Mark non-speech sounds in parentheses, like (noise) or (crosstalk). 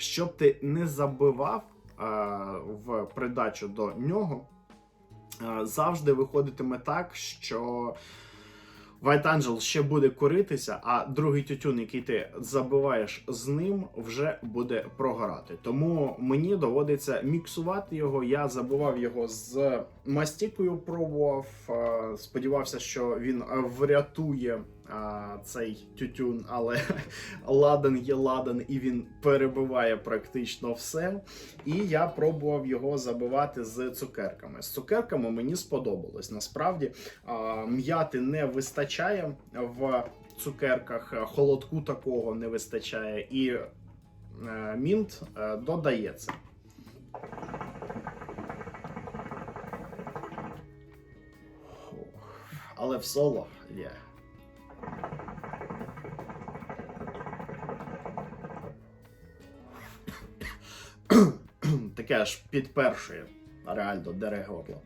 щоб ти не забивав е, в придачу до нього, е, завжди виходитиме так, що. White Angel ще буде коритися, а другий тютюн, який ти забиваєш з ним, вже буде прогорати. Тому мені доводиться міксувати його. Я забивав його з мастікою, пробував. е, Сподівався, що він врятує е, цей тютюн, але (laughs) ладен є ладен, і він перебиває практично все. І я пробував його забивати з цукерками. З цукерками мені сподобалось. Насправді а, м'яти не вистачає в цукерках, холодку такого не вистачає, і е, мінт е, додається. Але в соло є. таке аж підпершує, реально дере горло.